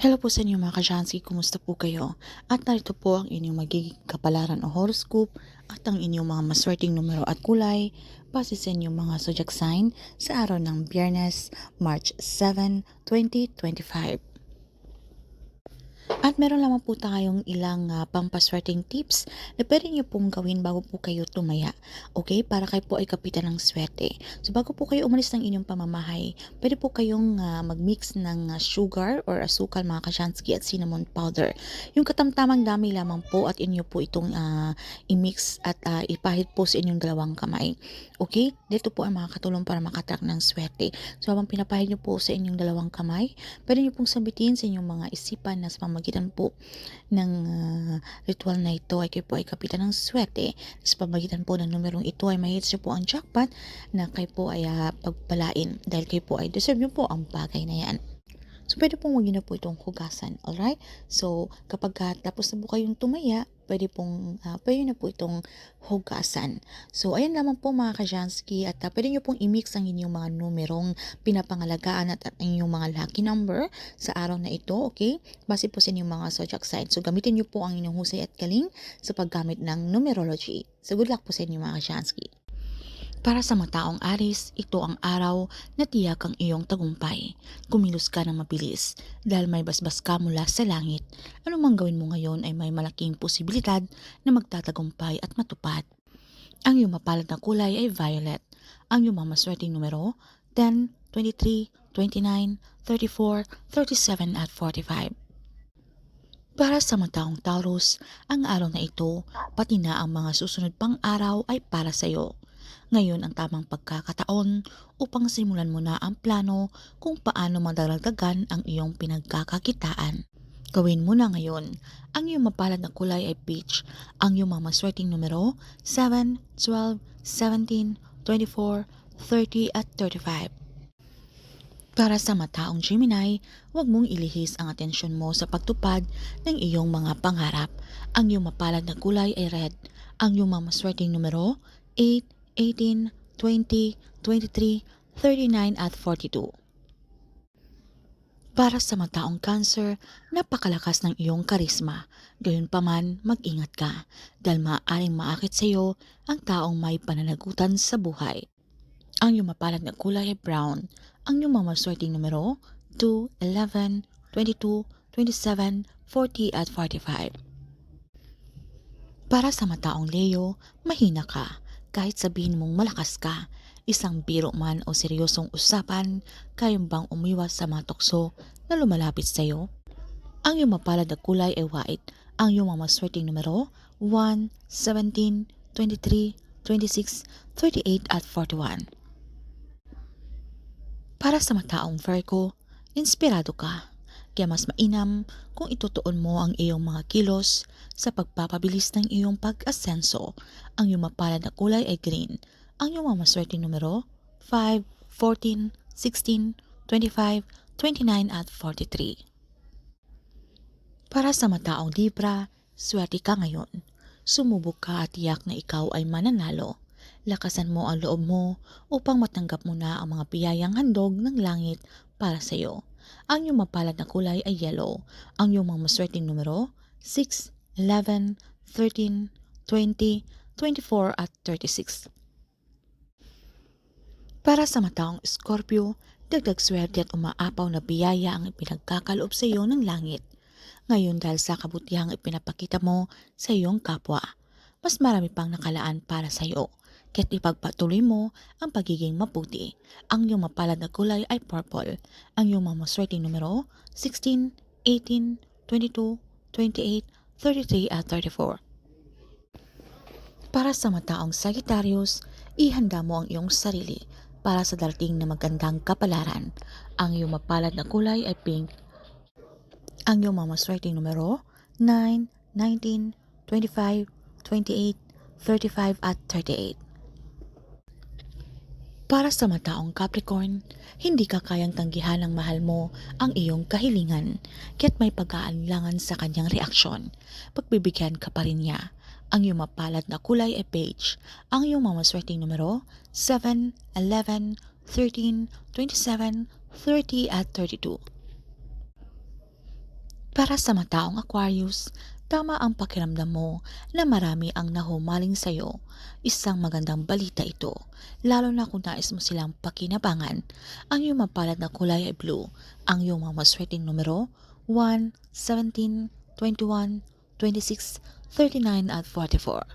Hello po sa inyo mga kajansky, kumusta po kayo? At narito po ang inyong magiging kapalaran o horoscope at ang inyong mga maswerteng numero at kulay base sa inyong mga zodiac sign sa araw ng Biyernes, March 7, 2025. At meron lamang po tayong ilang uh, pampaswerteng tips na pwede nyo pong gawin bago po kayo tumaya. Okay? Para kayo po ay kapitan ng swerte. So bago po kayo umalis ng inyong pamamahay, pwede po kayong uh, mag-mix ng uh, sugar or asukal mga kashansky at cinnamon powder. Yung katamtamang dami lamang po at inyo po itong uh, i-mix at uh, ipahid po sa inyong dalawang kamay. Okay? Dito po ay makakatulong para makatrack ng swerte. So habang pinapahid nyo po sa inyong dalawang kamay, pwede nyo pong sabitin sa inyong mga isipan na sa pamamagitan po ng uh, ritual na ito ay kayo po ay kapitan ng swerte. Sa pamagitan po ng numerong ito ay mahits nyo po ang jackpot na kayo po ay uh, pagpalain dahil kayo po ay deserve nyo po ang bagay na yan. So, pwede pong huwag na po itong hugasan. Alright? So, kapag uh, tapos na po kayong tumaya, pwede pong, uh, pwede na po itong hugasan. So, ayan lamang po mga kajansky at uh, pwede nyo pong i-mix ang inyong mga numerong pinapangalagaan at, at inyong mga lucky number sa araw na ito, okay? Base po sa inyong mga zodiac sign. So, gamitin nyo po ang inyong husay at galing sa paggamit ng numerology. So, good luck po sa inyo mga kajansky. Para sa mataong aris, ito ang araw na tiyak ang iyong tagumpay. Kumilos ka ng mabilis dahil may basbas ka mula sa langit. Ano mang gawin mo ngayon ay may malaking posibilidad na magtatagumpay at matupad. Ang iyong mapalad na kulay ay violet. Ang iyong mamaswerteng numero 10, 23, 29, 34, 37 at 45. Para sa mataong Taurus, ang araw na ito, pati na ang mga susunod pang araw ay para sa iyo. Ngayon ang tamang pagkakataon upang simulan mo na ang plano kung paano madagdagan ang iyong pinagkakakitaan. Gawin mo na ngayon. Ang iyong mapalad na kulay ay peach. Ang iyong mga maswerteng numero 7, 12, 17, 24, 30 at 35. Para sa mataong Gemini, huwag mong ilihis ang atensyon mo sa pagtupad ng iyong mga pangarap. Ang iyong mapalad na kulay ay red. Ang iyong mga maswerteng numero 8, 18, 20, 23, 39 at 42. Para sa mataong cancer, napakalakas ng iyong karisma. Gayunpaman, mag-ingat ka dahil maaaring maakit sa iyo ang taong may pananagutan sa buhay. Ang iyong mapalad na kulay ay brown. Ang iyong mamaswerteng numero 2, 11, 22, 27, 40 at 45. Para sa mataong Leo, mahina ka kahit sabihin mong malakas ka, isang biro man o seryosong usapan, kayang bang umiwas sa mga na lumalapit sa iyo? Ang iyong mapalad na kulay ay white. Ang iyong mga maswerteng numero 1, 17, 23, 26, 38 at 41. Para sa mataong Virgo, inspirado ka. Kaya mas mainam kung itutuon mo ang iyong mga kilos sa pagpapabilis ng iyong pag-asenso. Ang iyong mapalad na kulay ay green. Ang iyong mga maswerteng numero 5, 14, 16, 25, 29 at 43. Para sa mataong Libra, swerte ka ngayon. Sumubok ka at tiyak na ikaw ay mananalo. Lakasan mo ang loob mo upang matanggap mo na ang mga biyayang handog ng langit para sa iyo. Ang iyong mapalad na kulay ay yellow. Ang iyong mga maswerteng numero 6, 11, 13, 20, 24 at 36. Para sa mataong Scorpio, dagdag swerte at umaapaw na biyaya ang ipinagkakaloob sa iyo ng langit. Ngayon dahil sa kabutihang ipinapakita mo sa iyong kapwa, mas marami pang nakalaan para sa iyo. Kaya't ipagpatuloy mo ang pagiging maputi. Ang iyong mapalad na kulay ay purple. Ang iyong mga maswerteng numero 16, 18, 22, 28, 33 at 34. Para sa mataong Sagittarius, ihanda mo ang iyong sarili para sa darating na magandang kapalaran. Ang iyong mapalad na kulay ay pink. Ang iyong mga maswerteng numero 9, 19, 25, 28, 35 at 38. Para sa mataong Capricorn, hindi ka kayang tanggihan ng mahal mo ang iyong kahilingan, kaya't may pag-aalinlangan sa kanyang reaksyon. Pagbibigyan ka pa rin niya. Ang iyong mapalad na kulay ay beige. Ang iyong mamaswerteng numero 7, 11, 13, 27, 30 at 32. Para sa mataong Aquarius, tama ang pakiramdam mo na marami ang nahumaling sa'yo. Isang magandang balita ito, lalo na kung nais mo silang pakinabangan. Ang iyong mapalad na kulay ay blue. Ang iyong mga maswerteng numero, 1, 17, 21, 26, 39 at 44.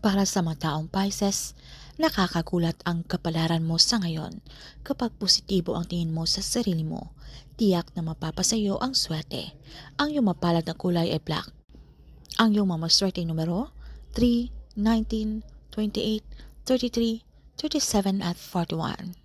Para sa mataong Pisces, nakakagulat ang kapalaran mo sa ngayon kapag positibo ang tingin mo sa sarili mo. Tiyak na mapapasayo ang swerte. Ang iyong mapalad na kulay ay black. Ang iyong mamaswerteng numero, 3, 19, 28, 33, 37 at 41.